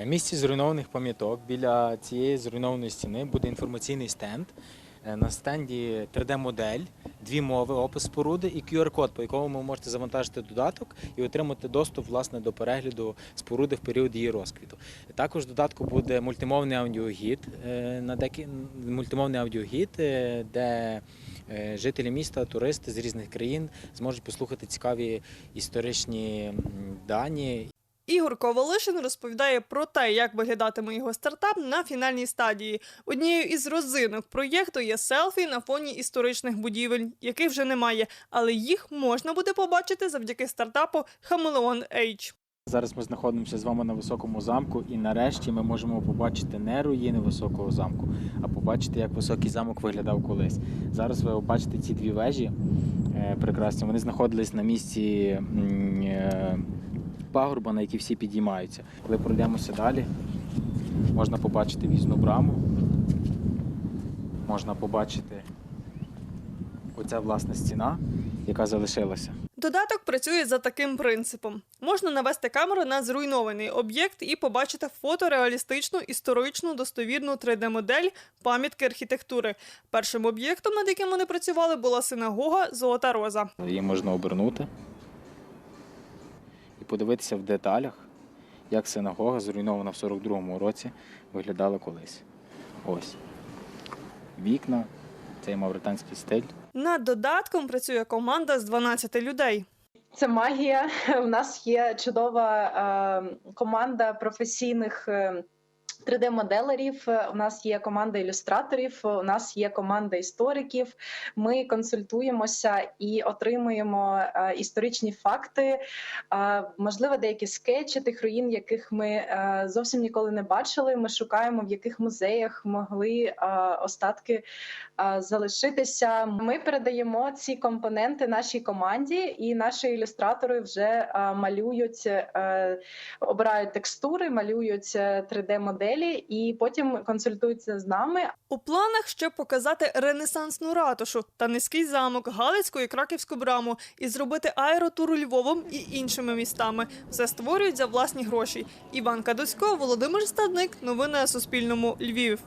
На місці зруйнованих пам'яток біля цієї зруйнованої стіни буде інформаційний стенд. Е, На стенді 3D-модель, дві мови, опис споруди і QR-код, по якому ви можете завантажити додаток і отримати доступ власне до перегляду споруди в період її розквіту. Також в додатку буде мультимовний аудіогід, е, на декі... мультимовний аудіогід, е, де жителі міста, туристи з різних країн зможуть послухати цікаві історичні дані Ігор Ковалишин розповідає про те, як виглядатиме його стартап на фінальній стадії. Однією із розинок проєкту є селфі на фоні історичних будівель, яких вже немає, але їх можна буде побачити завдяки стартапу Хамелеон H. Зараз ми знаходимося з вами на високому замку, і нарешті ми можемо побачити не руїни високого замку, а побачити, як високий замок виглядав колись. Зараз ви побачите ці дві вежі е, прекрасні. Вони знаходились на місці е, пагорба, на які всі підіймаються. Коли пройдемося далі, можна побачити в'їзну браму, можна побачити оця власна стіна, яка залишилася. Додаток працює за таким принципом: можна навести камеру на зруйнований об'єкт і побачити фотореалістичну, історичну, достовірну 3D-модель пам'ятки архітектури. Першим об'єктом, над яким вони працювали, була синагога Золота Роза. Її можна обернути подивитися в деталях, як синагога, зруйнована в 42-му році, виглядала колись. Ось. Вікна, цей мавританський стиль. Над додатком працює команда з 12 людей. Це магія. У нас є чудова е, команда професійних. Е, 3D-моделерів, у нас є команда ілюстраторів, у нас є команда істориків. Ми консультуємося і отримуємо е, історичні факти, е, можливо, деякі скетчі тих руїн, яких ми е, зовсім ніколи не бачили. Ми шукаємо, в яких музеях могли е, остатки е, залишитися. Ми передаємо ці компоненти нашій команді, і наші ілюстратори вже е, малюють, е, обирають текстури, малюють 3D-моделі і потім консультуються з нами. У планах ще показати ренесансну ратушу та низький замок, Галицьку і Краківську браму, і зробити аеротур Львовом і іншими містами. Все створюють за власні гроші. Іван Кадуцько, Володимир Стадник. Новини на Суспільному. Львів.